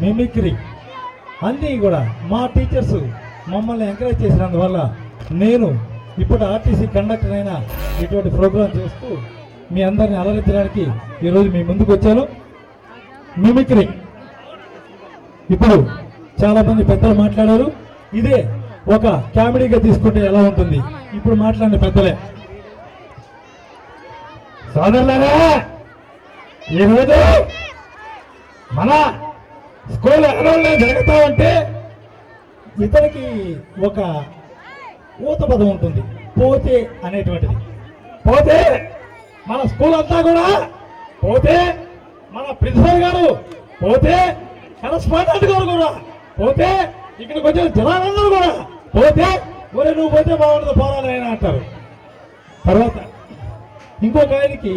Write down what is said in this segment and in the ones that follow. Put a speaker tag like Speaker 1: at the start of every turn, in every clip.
Speaker 1: Mimicry అన్నీ కూడా మా టీచర్స్ మమ్మల్ని ఎంకరేజ్ చేసినందువల్ల నేను ఇప్పుడు ఆర్టీసీ కండక్టర్ అయినా ఇటువంటి ప్రోగ్రాం చేస్తూ మీ అందరిని అలరించడానికి ఈరోజు మీ ముందుకు వచ్చాను. మిమిక్రీ ఇప్పుడు చాలామంది పెద్దలు మాట్లాడారు. ఇదే ఒక కామెడీగా తీసుకుంటే ఎలా ఉంటుంది? ఇప్పుడు మాట్లాడిన పెద్దలే. సోదరులారా ఈరోజు మన స్కూల్ ఎన్రోల్మెంట్ జరుగుతా ఉంటే ఇతనికి ఒక ఊత పదం ఉంటుంది. పోతే అనేటువంటిది. పోతే మన స్కూల్ అంతా కూడా పోతే మన ప్రిన్సిపల్ గారు పోతే కరస్పాండెంట్ గారు కూడా పోతే ఇక్కడికి వచ్చిన జనాలందరూ కూడా పోతే ఒరే నువ్వు పోతే బాగుంటుంది పోరాలైనా అంటారు. తర్వాత ఇంకొక ఆయనకి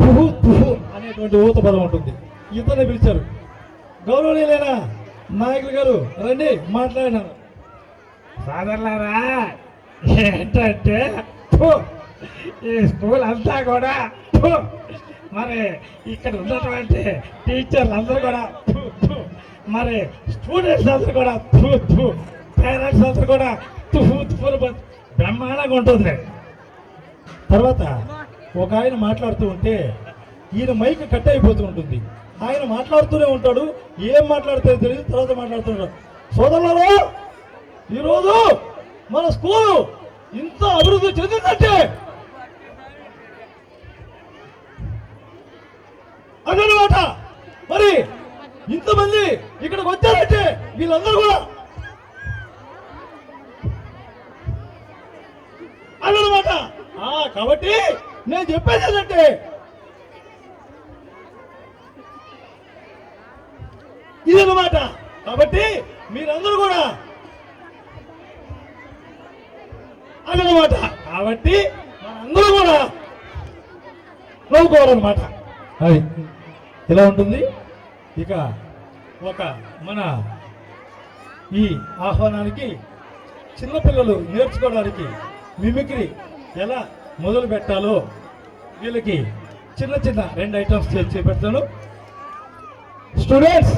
Speaker 1: తుహు తుహు అనేటువంటి ఊత పదం ఉంటుంది. ఇతన్ని పిలిచారు. గౌరవనీయులైన నాయకులు గారు రండి మాట్లాడినారు.
Speaker 2: సోదరులారా ఏంటంటే ఈ స్కూల్ అంతా కూడా మరి ఇక్కడ ఉన్నటువంటి టీచర్లు అందరూ కూడా మరి స్టూడెంట్స్ అందరూ కూడా పేరెంట్స్ అందరూ కూడా బ్రహ్మాండంగా ఉంటుంది
Speaker 1: తర్వాత ఒక ఆయన మాట్లాడుతూ ఉంటే ఈయన మైక్ కట్ అయిపోతూ ఉంటుంది. ఆయన మాట్లాడుతూనే ఉంటాడు. ఏం మాట్లాడితే తెలియదు తర్వాత మాట్లాడుతున్నాడు సోదరులారా ఈరోజు మన స్కూల్ ఇంత అభివృద్ధి చెందిందంటే? అదనమాట మరి ఇంతమంది ఇక్కడికి వచ్చారంటే వీళ్ళందరూ కూడా అదనమాట ఆ, కాబట్టి నేను చెప్పేది ఏంటంటే ఇదన్నమాట. కాబట్టి మీరందరూ కూడా అదనమాట కాబట్టి మనందరూ కూడా నవ్వుకోవాలన్నమాట. అది ఇలా ఉంటుంది? ఇక ఒక మన ఈ ఆహ్వానానికి చిన్నపిల్లలు నేర్చుకోవడానికి మిమిక్రీ ఎలా మొదలు పెట్టాలో వీళ్ళకి చిన్న చిన్న రెండు ఐటమ్స్ చేసి పెడతాను స్టూడెంట్స్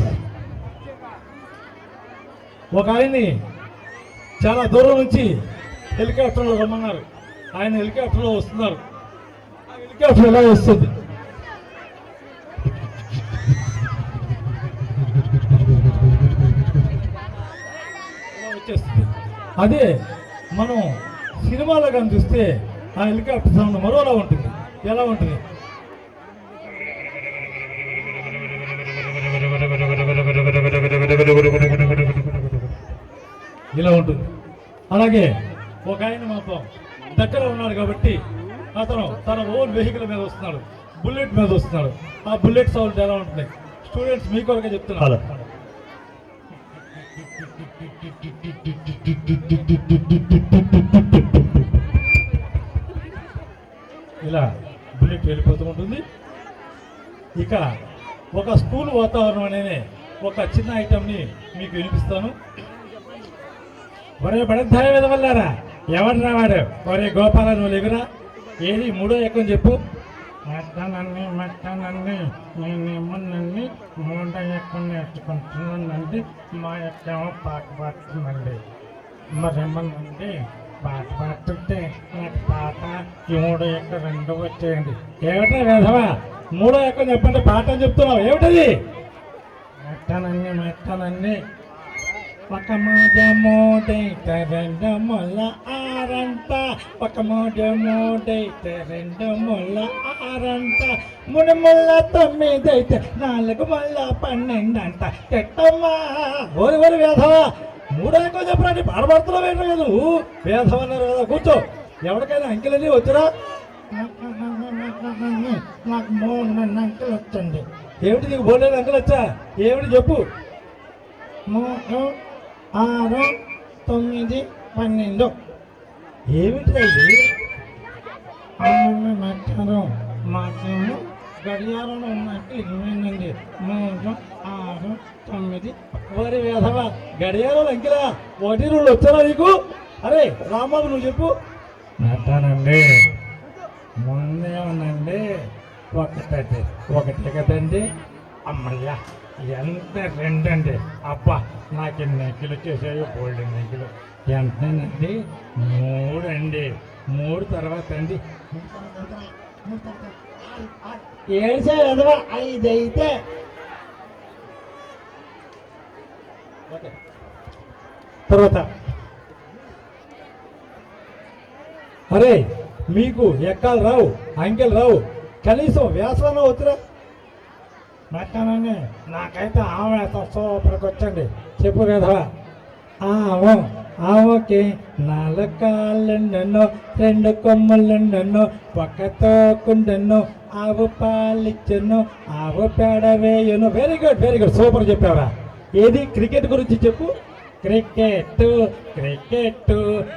Speaker 1: ఒక ఆయన్ని చాలా దూరం నుంచి హెలికాప్టర్లో రమ్మన్నారు. ఆయన హెలికాప్టర్లో వస్తున్నారు. ఆ హెలికాప్టర్ ఎలా వస్తుంది? వచ్చేస్తుంది? అదే మనం సినిమాలో కానీ చూస్తే ఆ హెలికాప్టర్ సౌండ్ మరోలా ఉంటుంది. ఎలా ఉంటుంది? ఇలా ఉంటుంది. అలాగే ఒక ఆయన మాత్రం దగ్గర ఉన్నాడు కాబట్టి అతను తన ఓన్ వెహికల్ మీద వస్తున్నాడు. బుల్లెట్ మీద వస్తున్నాడు. ఆ బుల్లెట్ సౌండ్ ఎలా ఉంటుంది? స్టూడెంట్స్ మీ కొరకే చెప్తున్నారు ఇలా బుల్లెట్ వెళ్ళిపోతూ ఉంటుంది. ఇక ఒక స్కూల్ వాతావరణం అనే ఒక చిన్న ఐటమ్ని మీకు వినిపిస్తాను.
Speaker 2: ఒరే బడద్దాయ విధవల్లారా ఎవరు రావాడు ఒరే గోపాల నువ్వు లేవురా ఏది? మూడో ఎక్కం చెప్పు. మట్టనన్ని మట్టనన్ని నేనేమోనండి మూడో ఎక్కం నేర్చుకుంటున్నానండి మా ఎక్కేమో పాట పాడుతుందండి. మరేమోనండి పాట పాడుతుంటే నాకు పాట ఈ మూడో ఎక్క రెండు వచ్చేయండి.
Speaker 1: ఏమిటా వేధవా? మూడో ఎక్కం చెప్పండి పాట చెప్తున్నావు. ఏమిటది?
Speaker 2: మెట్టనన్ని మెట్టనన్ని ఒక మోజ మోడైతే రెండు ముళ్ళ ఆరంట ఒక మోజ మోడైతే రెండు ముళ్ళ ఆరంట మూడు ముళ్ళ తొమ్మిదైతే నాలుగు ముళ్ళ పన్నెండు అంట ఎట్టమ్మా?
Speaker 1: ఓరి ఓరి వేధవా మూడో ఎక్కం చెప్పరా పాట పాడుతున్నావు ఏంటో కదా నువ్వు వేధవ అన్నారు కదా కూర్చో. ఎవరికైనా అంకెలన్నీ వచ్చారా?
Speaker 2: నాకు మూడు నన్ను అంకెలు వచ్చండి.
Speaker 1: ఏమిటి నీకు బోర్డు అంకెలు వచ్చా? ఏమిటి చెప్పు?
Speaker 2: మూడు ఆరు తొమ్మిది పన్నెండు.
Speaker 1: ఏమిటది ఇది
Speaker 2: అమ్మమ్మ మధ్యాహ్నం మాకేమో గడియారంలో ఉన్నట్టు ఇరవైందండి. మూడు ఆరు తొమ్మిది.
Speaker 1: ఓరి వేధవా గడియారాలు అంకెలా ఒకటి రెండు వచ్చారా నీకు? అరే రాంబాబు నువ్వు చెప్పు.
Speaker 2: అంటానండి ముందే ఉందండి ఒకటది ఒకటి కదండి. అమ్మయ్యా. ఎంత రెండండి అబ్బా నాకు ఈ నెక్కిలు చేసేవి బోల్డ్ నెక్కిలు ఎంతనండి? అండి మూడు తర్వాత అండి.
Speaker 3: ఏడ్చే ఐదు అయితే
Speaker 1: తర్వాత. అరే మీకు ఎక్కలు రావు అంకెలు రావు. కనీసం వ్యాసన వచ్చురా
Speaker 2: మెట్టానండి నాకైతే ఆమె సూపర్కి వచ్చండి.
Speaker 1: చెప్పు కదా ఆవు ఆవుకి నాలుగు కాళ్ళెన్నెన్నో రెండు కొమ్మలెన్నెన్నో పక్కతో కుండెన్నో ఆవు పాలిచ్చను ఆవు పేడ వేయను. Very good very good super చెప్పావా ఏది? క్రికెట్ గురించి చెప్పు. క్రికెట్ క్రికెట్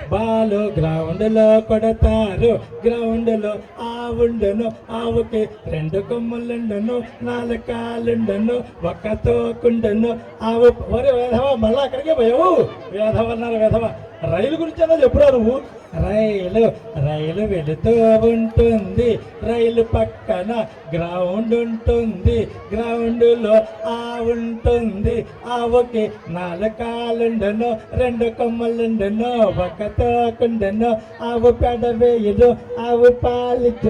Speaker 1: బాలు గ్రౌండ్లో కొడతారు. గ్రౌండ్లో ఆవుండను ఆవుకి రెండు కొమ్మలుండను నాలుగు కాళ్ళుండెను ఒక్కతో తోకుండను ఆవు ఒరే వేధవ మళ్ళా అక్కడికే పోయావు? వేధవ అన్నారు వేధవ. రైలు గురించి అన్నది చెప్పురా నువ్వు రైలు రైలు వెళుతూ ఉంటుంది. రైలు పక్కన గ్రౌండ్ ఉంటుంది గ్రౌండ్ గ్రౌండ్లో ఆవుంటుంది ఆవుకి నాలుగు రెండు కొమ్మలుండను ఒక తోకుండను ఆవు పెడ వేయదు ఆవు పాలిచ్చు